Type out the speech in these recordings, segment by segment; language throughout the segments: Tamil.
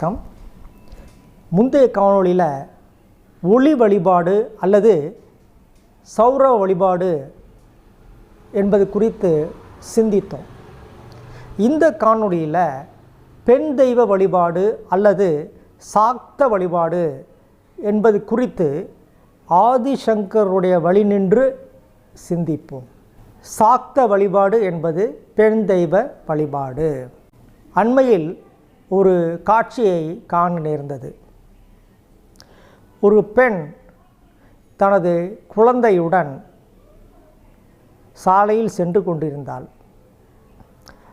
வணக்கம். முந்தைய காணொளியில் ஒளி வழிபாடு அல்லது சௌர வழிபாடு என்பது குறித்து சிந்தித்தோம். இந்த காணொளியில் பெண் தெய்வ வழிபாடு அல்லது சாக்த வழிபாடு என்பது குறித்து ஆதிசங்கருடைய வழி நின்று சிந்திப்போம். சாக்த வழிபாடு என்பது பெண் தெய்வ வழிபாடு. அண்மையில் ஒரு காட்சியை காண நேர்ந்தது. ஒரு பெண் தனது குழந்தையுடன் சாலையில் சென்று கொண்டிருந்தாள்.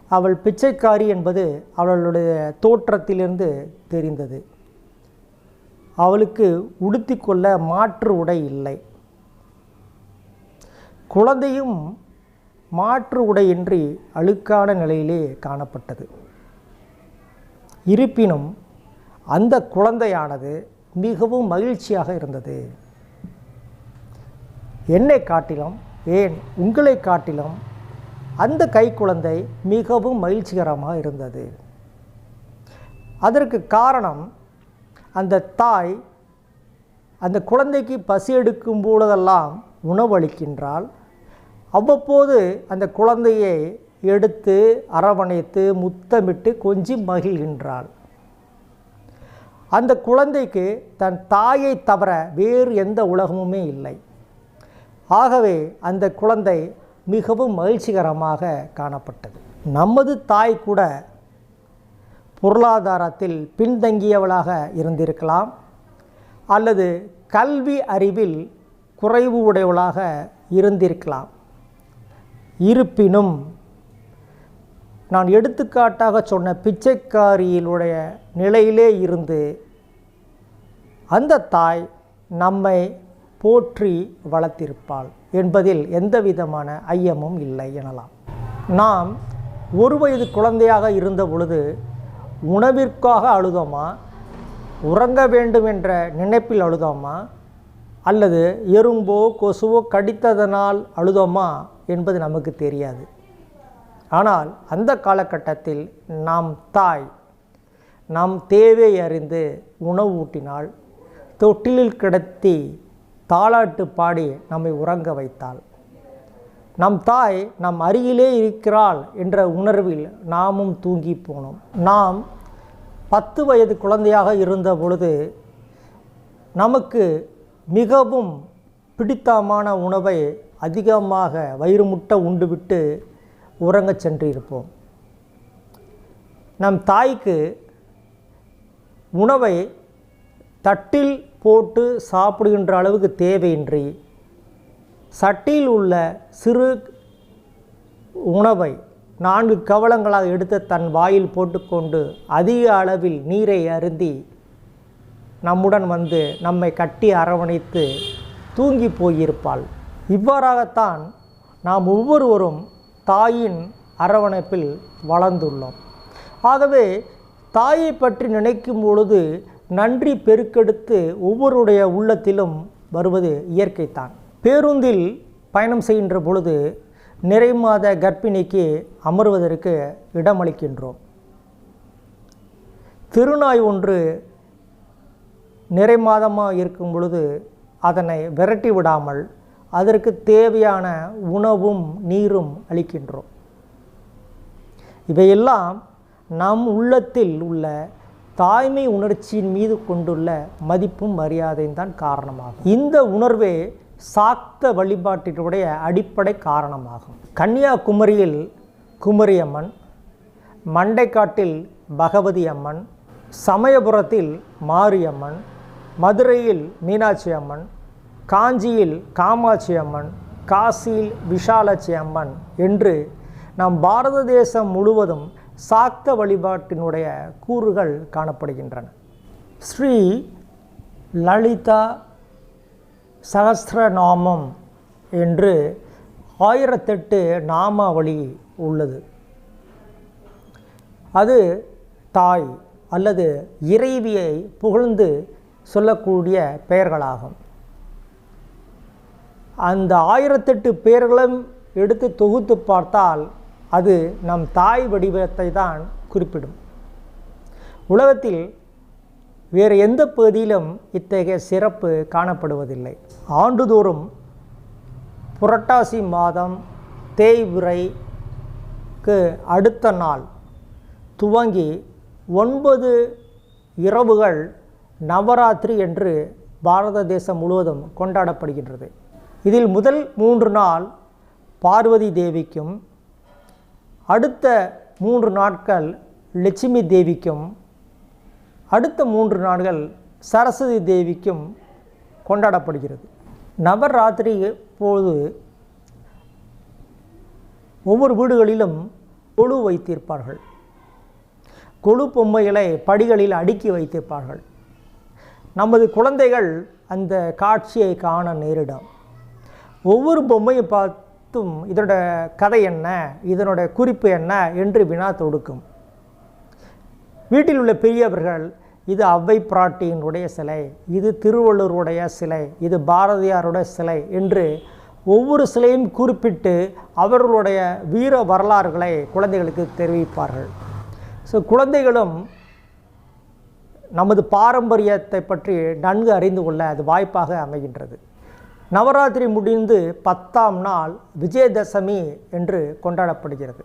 அவள் பிச்சைக்காரி என்பது அவளுடைய தோற்றத்திலிருந்து தெரிந்தது. அவளுக்கு உடுத்திக்கொள்ள மாற்று உடை இல்லை. குழந்தையும் மாற்று உடையின்றி அழுக்கான நிலையிலே காணப்பட்டது. இருப்பினும் அந்த குழந்தையானது மிகவும் மகிழ்ச்சியாக இருந்தது. என்னை காட்டிலும் ஏன் உங்களை காட்டிலும் அந்த கைக்குழந்தை மிகவும் மகிழ்ச்சிகரமாக இருந்தது. அதற்கு காரணம் அந்த தாய் அந்த குழந்தைக்கு பசி எடுக்கும் பொழுதெல்லாம் உணவளிக்கின்றால் அவ்வப்போது அந்த குழந்தையை எடுத்து அரவணைத்து முத்தமிட்டு கொஞ்சி மகிழ்கின்றாள். அந்த குழந்தைக்கு தன் தாயை தவிர வேறு எந்த உலகமுமே இல்லை. ஆகவே அந்த குழந்தை மிகவும் மகிழ்ச்சிகரமாக காணப்பட்டது. நமது தாய் கூட பொருளாதாரத்தில் பின்தங்கியவளாக இருந்திருக்கலாம். அல்லது கல்வி அறிவில் குறைவு உடையவளாக இருந்திருக்கலாம். இருப்பினும் நான் எடுத்துக்காட்டாக சொன்ன பிச்சைக்காரியினுடைய நிலையிலே இருந்து அந்த தாய் நம்மை போற்றி வளர்த்திருப்பாள் என்பதில் எந்த விதமான ஐயமும் இல்லை எனலாம். நாம் ஒரு வயது குழந்தையாக இருந்த பொழுது உணவிற்காக அழுதோமா உறங்க வேண்டும் என்ற நினைப்பில் அழுதோமா அல்லது எறும்போ கொசுவோ கடித்ததனால் அழுதோமா என்பது நமக்கு தெரியாது. ஆனால் அந்த காலகட்டத்தில் நாம் தாய் நம் தேவை அறிந்து உணவு ஊட்டினால் தொட்டிலில் கிடத்தி தாளாட்டு பாடி நம்மை உறங்க வைத்தாள். நம் தாய் நம் அருகிலே இருக்கிறாள் என்ற உணர்வில் நாமும் தூங்கி போனோம். நாம் பத்து வயது குழந்தையாக இருந்த பொழுது நமக்கு மிகவும் பிடித்தமான உணவை அதிகமாக வயிறு முட்டை உண்டுவிட்டு உறங்கச் சென்று இருப்போம். நம் தாய்க்கு உணவை தட்டில் போட்டு சாப்பிடுகின்ற அளவுக்கு தேவையின்றி சட்டியில் உள்ள சிறு உணவை நான்கு கவளங்களாக எடுத்து தன் வாயில் போட்டுக்கொண்டு அதிக அளவில் நீரை அருந்தி நம்முடன் வந்து நம்மை கட்டி அரவணைத்து தூங்கி போயிருப்பாள். இவ்வாறாகத்தான் நாம் ஒவ்வொருவரும் தாயின் அரவணைப்பில் வளர்ந்துள்ளோம். ஆகவே தாயை பற்றி நினைக்கும் பொழுது நன்றி பெருக்கெடுத்து ஒவ்வொருடைய உள்ளத்திலும் வருவது இயற்கைத்தான் பேருந்தில் பயணம் செய்கின்ற பொழுது நிறை மாத கர்ப்பிணிக்கு அமர்வதற்கு இடமளிக்கின்றோம். திருநாய் ஒன்று நிறை மாதமாக இருக்கும் பொழுது அதனை விரட்டி விடாமல் அதற்கு தேவையான உணவும் நீரும் அளிக்கின்றோம். இவையெல்லாம் நம் உள்ளத்தில் உள்ள தாய்மை உணர்ச்சியின் மீது கொண்டுள்ள மதிப்பும் மரியாதையும் தான் காரணமாகும். இந்த உணர்வே சாக்த வழிபாட்டினுடைய அடிப்படை காரணமாகும். கன்னியாகுமரியில் குமரியம்மன் மண்டைக்காட்டில் பகவதி அம்மன் சமயபுரத்தில் மாரியம்மன் மதுரையில் மீனாட்சி அம்மன் காஞ்சியில் காமாட்சி அம்மன் காசியில் விஷாலாட்சி அம்மன் என்று நம் பாரத தேசம் முழுவதும் சாக்த வழிபாட்டினுடைய கூறுகள் காணப்படுகின்றன. ஸ்ரீ லலிதா சகஸ்ரநாமம் என்று ஆயிரத்தெட்டு நாமாவளி உள்ளது. அது தாய் அல்லது இறைவியை புகழ்ந்து சொல்லக்கூடிய பெயர்களாகும். அந்த ஆயிரத்தெட்டு பேர்களும் எடுத்து தொகுத்து பார்த்தால் அது நம் தாய் வடிவத்தை தான் குறிப்பிடும். உலகத்தில் வேறு எந்த பகுதியிலும் இத்தகைய சிறப்பு காணப்படுவதில்லை. ஆண்டுதோறும் புரட்டாசி மாதம் தேய்விரைக்கு அடுத்த நாள் துவங்கி ஒன்பது இரவுகள் நவராத்திரி என்று பாரத தேசம் முழுவதும் கொண்டாடப்படுகின்றது. இதில் முதல் மூன்று நாள் பார்வதி தேவிக்கும் அடுத்த மூன்று நாட்கள் லட்சுமி தேவிக்கும் அடுத்த மூன்று நாட்கள் சரஸ்வதி தேவிக்கும் கொண்டாடப்படுகிறது. நவராத்திரி போது ஒவ்வொரு வீடுகளிலும் கொழு வைத்திருப்பார்கள். கொழு பொம்மைகளை படிகளில் அடுக்கி வைத்திருப்பார்கள். நமது குழந்தைகள் அந்த காட்சியை காண நேரிடும். ஒவ்வொரு பொம்மையும் பார்த்தும் இதனோட கதை என்ன இதனோட குறிப்பு என்ன என்று வினா தொடுக்கும் வீட்டில் உள்ள பெரியவர்கள் இது அவ்வை பிராட்டியினுடைய சிலை இது திருவள்ளூருடைய சிலை இது பாரதியாருடைய சிலை என்று ஒவ்வொரு சிலையும் குறிப்பிட்டு அவர்களுடைய வீர வரலாறுகளை குழந்தைகளுக்கு தெரிவிப்பார்கள். ஸோ குழந்தைகளும் நமது பாரம்பரியத்தை பற்றி நன்கு அறிந்து கொள்ள அது வாய்ப்பாக அமைகின்றது. நவராத்திரி முடிந்து பத்தாம் நாள் விஜயதசமி என்று கொண்டாடப்படுகிறது.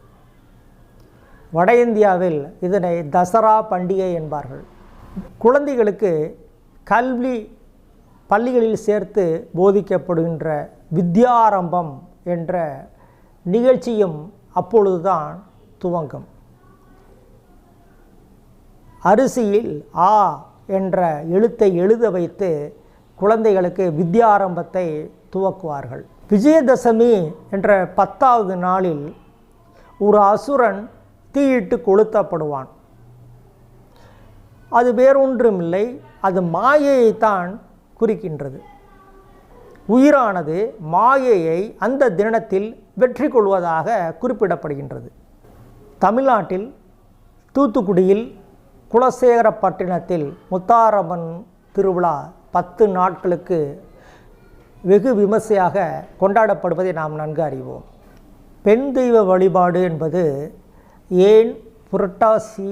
வட இந்தியாவில் இதனை தசரா பண்டிகை என்பார்கள். குழந்தைகளுக்கு கல்வி பள்ளிகளில் சேர்த்து போதிக்கப்படுகின்ற வித்யாரம்பம் என்ற நிகழ்ச்சியும் அப்பொழுதுதான் துவங்கும். அரிசியில் ஆ என்ற எழுத்தை எழுத வைத்து குழந்தைகளுக்கு வித்யாரம்பத்தை துவக்குவார்கள். விஜயதசமி என்ற பத்தாவது நாளில் ஒரு அசுரன் தீயிட்டு கொளுத்தப்படுவான். அது வேறொன்றுமில்லை அது மாயையைத்தான் குறிக்கின்றது. உயிரானது மாயையை அந்த தினத்தில் வெற்றி கொள்வதாக குறிப்பிடப்படுகின்றது. தமிழ்நாட்டில் தூத்துக்குடியில் குலசேகரப்பட்டினத்தில் முத்தாரம்மன் திருவிழா பத்து நாட்களுக்கு வெகு விமர்சையாக கொண்டாடப்படுவதை நாம் நன்கு அறிவோம். பெண் தெய்வ வழிபாடு என்பது ஏன் புரட்டாசி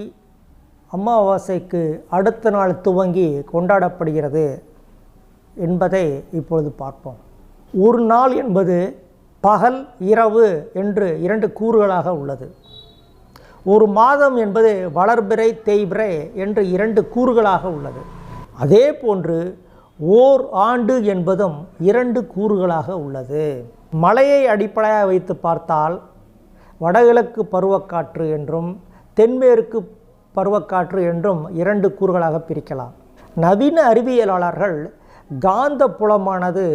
அமாவாசைக்கு அடுத்த நாள் துவங்கி கொண்டாடப்படுகிறது என்பதை இப்பொழுது பார்ப்போம். ஒரு நாள் என்பது பகல் இரவு என்று இரண்டு கூறுகளாக உள்ளது. ஒரு மாதம் என்பது வளர்பிறை தேய்பிறை என்று இரண்டு கூறுகளாக உள்ளது. அதே போன்று ஓர் ஆண்டு என்பதும் இரண்டு கூறுகளாக உள்ளது. மலையை அடிப்படையாக வைத்து பார்த்தால் வடகிழக்கு பருவக்காற்று என்றும் தென்மேற்கு பருவக்காற்று என்றும் இரண்டு கூறுகளாக பிரிக்கலாம். நவீன அறிவியலாளர்கள் காந்த புலமானது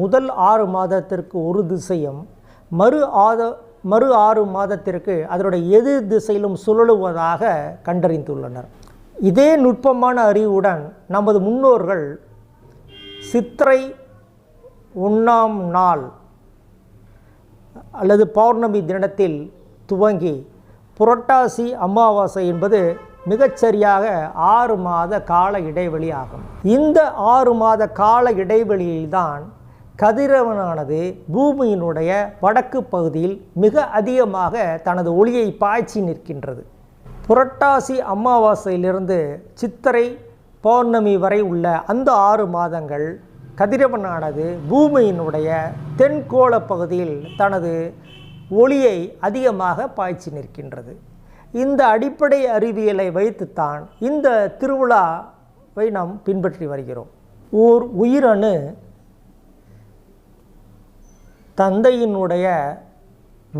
முதல் ஆறு மாதத்திற்கு ஒரு திசையும் மறு ஆத மறு ஆறு மாதத்திற்கு அதனுடைய எதிர் திசையிலும் சுழலுவதாக கண்டறிந்துள்ளனர். இதே நுட்பமான அறிவுடன் நமது முன்னோர்கள் சித்திரை ஒன்றாம் நாள் அல்லது பௌர்ணமி தினத்தில் துவங்கி புரட்டாசி அமாவாசை என்பது மிகச்சரியாக ஆறு மாத கால இடைவெளி ஆகும். இந்த ஆறு மாத கால இடைவெளியில்தான் கதிரவனானது பூமியினுடைய வடக்கு பகுதியில் மிக அதிகமாக தனது ஒளியை பாய்ச்சி நிற்கின்றது. புரட்டாசி அமாவாசையிலிருந்து சித்திரை பௌர்ணமி வரை உள்ள அந்த ஆறு மாதங்கள் கதிரவனானது பூமியினுடைய தென்கோள பகுதியில் தனது ஒளியை அதிகமாக பாய்ச்சி நிற்கின்றது. இந்த அடிப்படை அறிவியலை வைத்துத்தான் இந்த திருவிழாவை நாம் பின்பற்றி வருகிறோம். ஓர் உயிரணு தந்தையினுடைய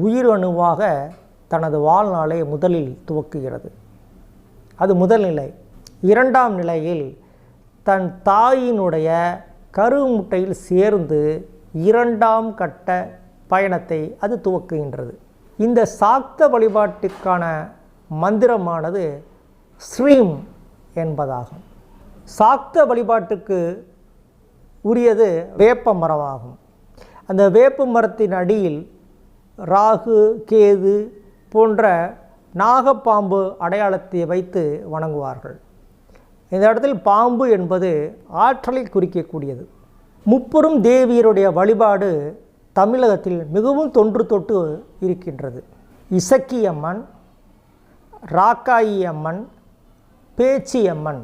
உயிரணுவாக தனது வாழ்நாளை முதலில் துவக்குகிறது. அது முதல் நிலை. இரண்டாம் நிலையில் தன் தாயினுடைய கருமுட்டையில் சேர்ந்து இரண்டாம் கட்ட பயணத்தை அது துவக்குகின்றது. இந்த சாக்த வழிபாட்டுக்கான மந்திரமானது ஸ்ரீம் என்பதாகும். சாக்த வழிபாட்டுக்கு உரியது வேப்ப மரமாகும். அந்த வேப்ப மரத்தின் அடியில் ராகு கேது போன்ற நாகப்பாம்பு அடையாளத்தை வைத்து வணங்குவார்கள். இந்த இடத்தில் பாம்பு என்பது ஆற்றலை குறிக்கக்கூடியது. முப்பெரும் தேவியருடைய வழிபாடு தமிழகத்தில் மிகவும் தொன்று தொட்டு இருக்கின்றது. இசக்கி அம்மன் ராக்காயி அம்மன் பேச்சி அம்மன்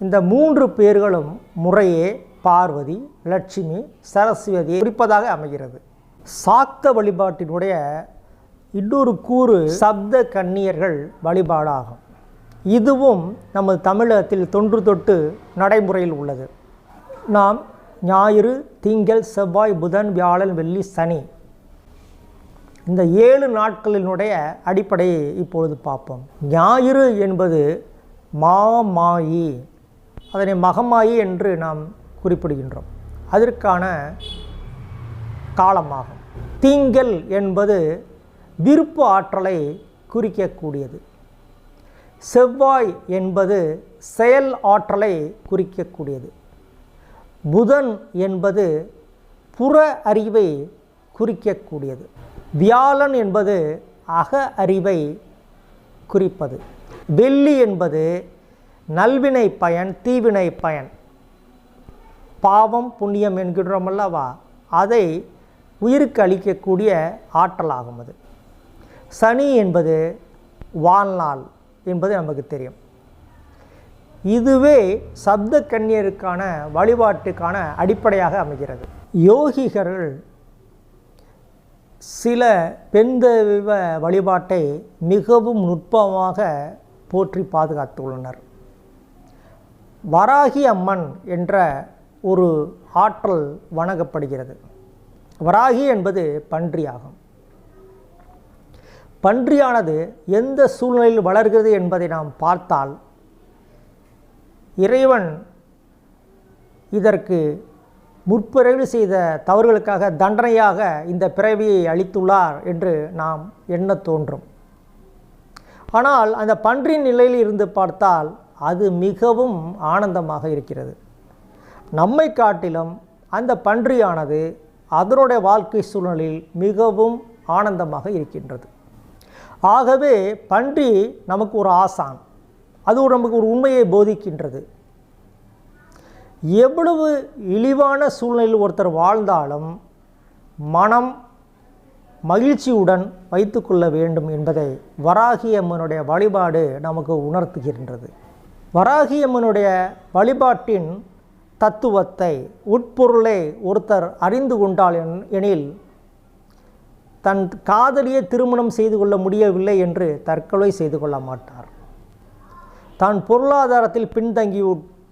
இந்த மூன்று பேர்களும் முறையே பார்வதி லட்சுமி சரஸ்வதி குறிப்பதாக அமைகிறது. சாக்த வழிபாட்டினுடைய இன்னொரு கூறு சப்த கன்னியர்கள் வழிபாடாகும். இதுவும் நமது தமிழகத்தில் தொன்று தொட்டு நடைமுறையில் உள்ளது. நாம் ஞாயிறு திங்கள் செவ்வாய் புதன் வியாழன் வெள்ளி சனி இந்த ஏழு நாட்களினுடைய அடிப்படையை இப்பொழுது பார்ப்போம். ஞாயிறு என்பது மாமாயி அதனை மகமாயி என்று நாம் குறிப்பிடுகின்றோம். அதற்கான காலமாகும். திங்கள் என்பது விருப்பு ஆற்றலை குறிக்கக்கூடியது. செவ்வாய் என்பது செயல் ஆற்றலை குறிக்கக்கூடியது. புதன் என்பது புற அறிவை குறிக்கக்கூடியது. வியாழன் என்பது அக அறிவை குறிப்பது. வெள்ளி என்பது நல்வினை பயன் தீவினை பயன். பாவம் புண்ணியம் என்கின்றோம் அல்லவா அதை உயிருக்கு அளிக்கக்கூடிய ஆற்றலாகும் அது. சனி என்பது வாழ்நாள். என்பது நமக்கு தெரியும். இதுவே சப்த கன்னியருக்கான வழிபாட்டுக்கான அடிப்படையாக அமைகிறது. யோகிகர்கள் சில பெண் தெய்வ வழிபாட்டை மிகவும் நுட்பமாக போற்றி பாதுகாத்துள்ளனர். வராகி அம்மன் என்ற ஒரு ஆற்றல் வணங்கப்படுகிறது. வராகி என்பது பன்றியாகும். பன்றியானது எந்த சூழ்நிலையில் வளர்கிறது என்பதை நாம் பார்த்தால் இறைவன் இதற்கு முற்பிறவி செய்த தவறுகளுக்காக தண்டனையாக இந்த பிறவியை அளித்துள்ளார் என்று நாம் எண்ண தோன்றும். ஆனால் அந்த பன்றியின் நிலையில் இருந்து பார்த்தால் அது மிகவும் ஆனந்தமாக இருக்கிறது. நம்மை காட்டிலும் அந்த பன்றியானது அதனுடைய வாழ்க்கை சூழ்நிலையில் மிகவும் ஆனந்தமாக இருக்கின்றது. ஆகவே பன்றி நமக்கு ஒரு ஆசான். அது ஒரு நமக்கு ஒரு உண்மையை போதிக்கின்றது. எவ்வளவு இழிவான சூழ்நிலையில் ஒருத்தர் வாழ்ந்தாலும் மனம் மகிழ்ச்சியுடன் வைத்துக்கொள்ள வேண்டும் என்பதை வராகி அம்மனுடைய வழிபாடு நமக்கு உணர்த்துகின்றது. வராகி அம்மனுடைய வழிபாட்டின் தத்துவத்தை உட்பொருளை ஒருத்தர் அறிந்து கொண்டால் என்- எனில் தன் காதலியை திருமணம் செய்து கொள்ள முடியவில்லை என்று தற்கொலை செய்து கொள்ள மாட்டார். தான் பொருளாதாரத்தில் பின்தங்கி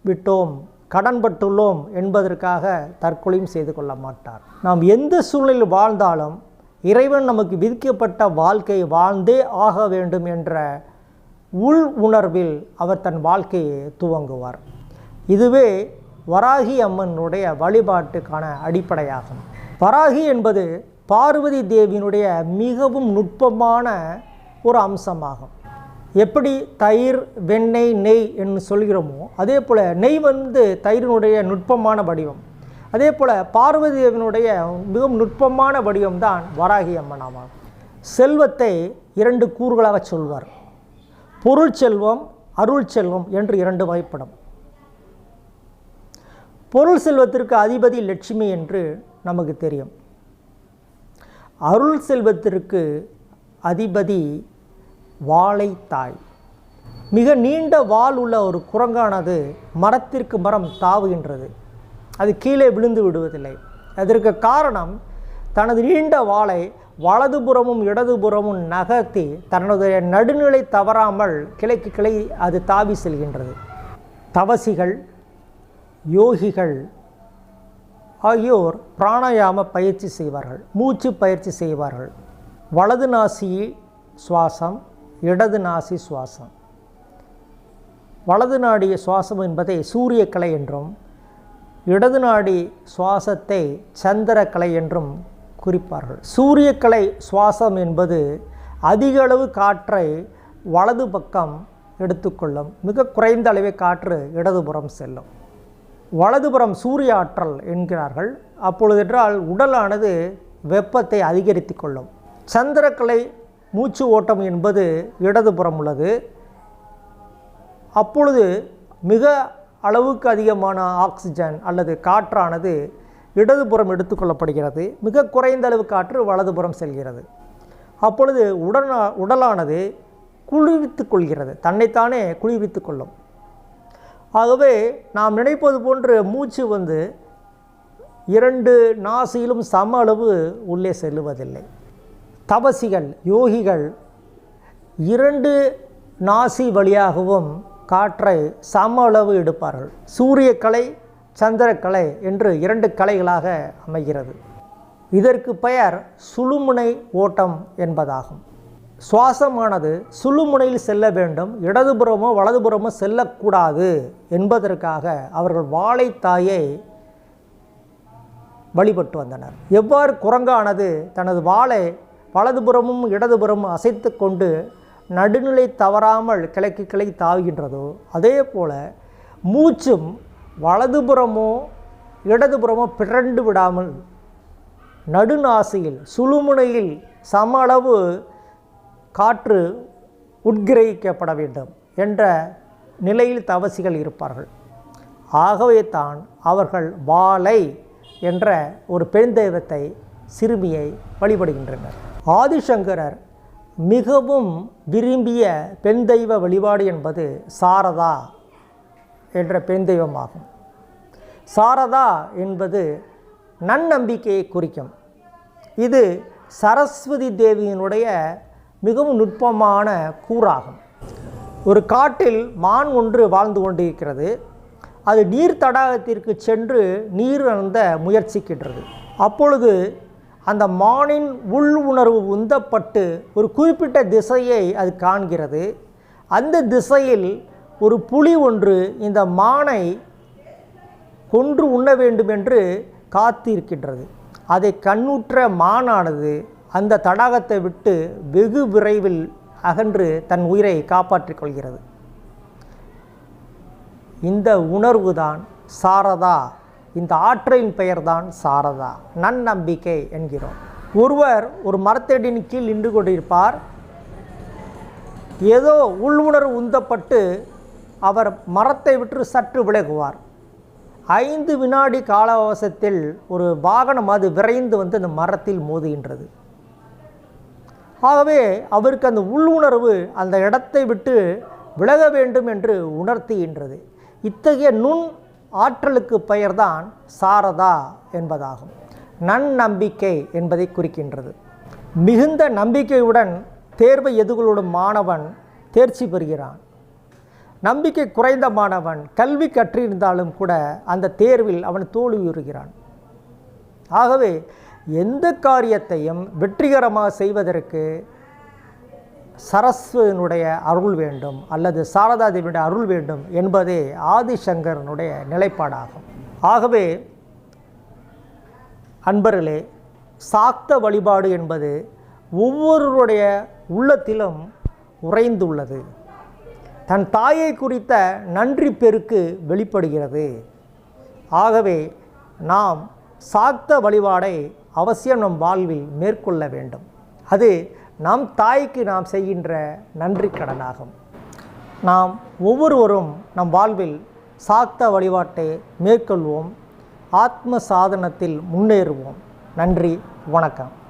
விட்டோம் கடன்பட்டுள்ளோம் என்பதற்காக தற்கொலையும் செய்து கொள்ள மாட்டார். நாம் எந்த சூழலில் வாழ்ந்தாலும் இறைவன் நமக்கு விதிக்கப்பட்ட வாழ்க்கை வாழ்ந்தே ஆக வேண்டும் என்ற உள் உணர்வில் அவர் தன் வாழ்க்கையை துவங்குவார். இதுவே வராகி அம்மனுடைய வழிபாட்டுக்கான அடிப்படையாகும். வராகி என்பது பார்வதி தேவியினுடைய மிகவும் நுட்பமான ஒரு அம்சமாகும். எப்படி தயிர் வெண்ணெய் நெய் என்று சொல்கிறோமோ அதே போல் நெய் வந்து தயிரினுடைய நுட்பமான வடிவம். அதே போல் பார்வதி தேவியினுடைய மிகவும் நுட்பமான வடிவம்தான் வராகி அம்மன் ஆமாம் செல்வத்தை இரண்டு கூறுகளாக சொல்வார். பொருள் செல்வம் அருள் செல்வம் என்று இரண்டு வகைப்படும். பொருள் செல்வத்திற்கு அதிபதி லட்சுமி என்று நமக்கு தெரியும். அருள் செல்வத்திற்கு அதிபதி வாழைத்தாய். மிக நீண்ட வால் உள்ள ஒரு குரங்கானது மரத்திற்கு மரம் தாவுகின்றது. அது கீழே விழுந்து விடுவதில்லை. அதற்கு காரணம் தனது நீண்ட வாளை வலதுபுறமும் இடதுபுறமும் நகர்த்தி தன்னுடைய நடுநிலை தவறாமல் கிளைக்கு கிளை அது தாவி செல்கின்றது. தவசிகள் யோகிகள் ஆகியோர் பிராணாயாம பயிற்சி செய்வார்கள் மூச்சு பயிற்சி செய்வார்கள். வலது நாசி சுவாசம் இடது நாசி சுவாசம். வலது நாடிய சுவாசம் என்பதை சூரியக்கலை என்றும் இடது நாடி சுவாசத்தை சந்திரக்கலை என்றும் குறிப்பார்கள். சூரியக்கலை சுவாசம் என்பது அதிக அளவு காற்றை வலது பக்கம் எடுத்துக்கொள்ளும் மிக குறைந்த அளவே காற்று இடதுபுறம் செல்லும். வலதுபுறம் சூரிய ஆற்றல் என்கிறார்கள். அப்பொழுதென்றால் உடலானது வெப்பத்தை அதிகரித்து கொள்ளும். சந்திரக்கலை மூச்சு ஓட்டம் என்பது இடதுபுறம் உள்ளது. அப்பொழுது மிக அளவுக்கு அதிகமான ஆக்சிஜன் அல்லது காற்றானது இடதுபுறம் எடுத்துக்கொள்ளப்படுகிறது மிக குறைந்த அளவு காற்று வலதுபுறம் செல்கிறது. அப்பொழுது உடனா உடலானது குளிர்வித்து கொள்கிறது. தன்னைத்தானே குளிர்வித்து கொள்ளும். ஆகவே நாம் நினைப்பது போன்று மூச்சு வந்து இரண்டு நாசியிலும் சம அளவு உள்ளே செல்லுவதில்லை. தபசிகள் யோகிகள் இரண்டு நாசி வழியாகவும் காற்றை சம அளவு எடுப்பார்கள். சூரியக்கலை சந்திரக்கலை என்று இரண்டு கலைகளாக அமைகிறது. இதற்கு பெயர் சுழுமுனை ஓட்டம் என்பதாகும். சுவாசமானது சுழுமுனையில் செல்ல வேண்டும் இடதுபுறமோ வலதுபுறமோ செல்லக்கூடாது என்பதற்காக அவர்கள் வாழைத்தாயை வழிபட்டு வந்தனர். எவ்வாறு குரங்கானது தனது வாளை வலதுபுறமும் இடதுபுறமும் அசைத்து கொண்டு நடுநிலை தவறாமல் கிளைக்கு கிளை தாவுகின்றதோ அதே போல மூச்சும் வலதுபுறமோ இடதுபுறமோ பிறண்டு விடாமல் நடுநாசியில் சுழுமுனையில் சம அளவு காற்று உட்கிரகிக்கப்பட வேண்டும் என்ற நிலையில் தவசிகள் இருப்பார்கள். ஆகவே தான் அவர்கள் வாளை என்ற ஒரு பெண் தெய்வத்தை சிறுமியை வழிபடுகின்றனர். ஆதிசங்கரர் மிகவும் விரும்பிய பெண் தெய்வ வழிபாடு என்பது சாரதா என்ற பெண் தெய்வமாகும் சாரதா என்பது நன்னம்பிக்கையை குறிக்கும். இது சரஸ்வதி தேவியினுடைய மிகவும் நுட்பமான கூறாகும். ஒரு காட்டில் மான் ஒன்று வாழ்ந்து கொண்டிருக்கிறது. அது நீர் தடாகத்திற்கு சென்று நீர் அருந்த முயற்சிக்கின்றது. அப்பொழுது அந்த மானின் உள் உணர்வு உந்தப்பட்டு ஒரு குறிப்பிட்ட திசையை அது காண்கிறது. அந்த திசையில் ஒரு புலி ஒன்று இந்த மானை கொன்று உண்ண வேண்டும் என்று காத்திருக்கின்றது. அதை கண்ணுற்ற மானானது அந்த தடாகத்தை விட்டு வெகு விரைவில் அகன்று தன் உயிரை காப்பாற்றிக் கொள்கிறது. இந்த உணர்வு தான் சாரதா. இந்த ஆற்றலின் பெயர்தான் சாரதா. நன்னம்பிக்கை என்கிறோம். ஒருவர் ஒரு மரத்தடியின் கீழ் நின்று கொண்டிருப்பார். ஏதோ உள்ளுணர்வு உந்தப்பட்டு அவர் மரத்தை விட்டு சற்று விலகுவார். ஐந்து வினாடி கால அவசத்தில் ஒரு வாகனம் அது விரைந்து வந்து அந்த மரத்தில் மோதுகின்றது. ஆகவே அவருக்கு அந்த உள்ளுணர்வு அந்த இடத்தை விட்டு விலக வேண்டும் என்று உணர்த்துகின்றது. இத்தகைய நுண் ஆற்றலுக்கு பெயர்தான் சாரதா என்பதாகும். நன்னம்பிக்கை என்பதை குறிக்கின்றது. மிகுந்த நம்பிக்கையுடன் தேர்வை எதிர்கொள்ளும் மாணவன் தேர்ச்சி பெறுகிறான். நம்பிக்கை குறைந்த மாணவன் கல்வி கற்றிருந்தாலும் கூட அந்த தேர்வில் அவன் தோல்வியுறுகிறான். ஆகவே எந்த காரியத்தையும் வெற்றிகரமாக செய்வதற்கு சரஸ்வனுடைய அருள் வேண்டும் அல்லது சாரதாதேவியுடைய அருள் வேண்டும் என்பதே ஆதிசங்கரனுடைய நிலைப்பாடாகும். ஆகவே அன்பர்களே சாக்த வழிபாடு என்பது ஒவ்வொருவருடைய உள்ளத்திலும் உறைந்துள்ளது. தன் தாயை குறித்த நன்றி பெருக்கு வெளிப்படுகிறது. ஆகவே நாம் சாக்த வழிபாடை அவசியம் நம் வாழ்வில் மேற்கொள்ள வேண்டும். அது நம் தாய்க்கு நாம் செய்கின்ற நன்றி கடனாகும். நாம் ஒவ்வொருவரும் நம் வாழ்வில் சாக்த வழிபாட்டை மேற்கொள்வோம். ஆத்ம சாதனத்தில் முன்னேறுவோம். நன்றி வணக்கம்.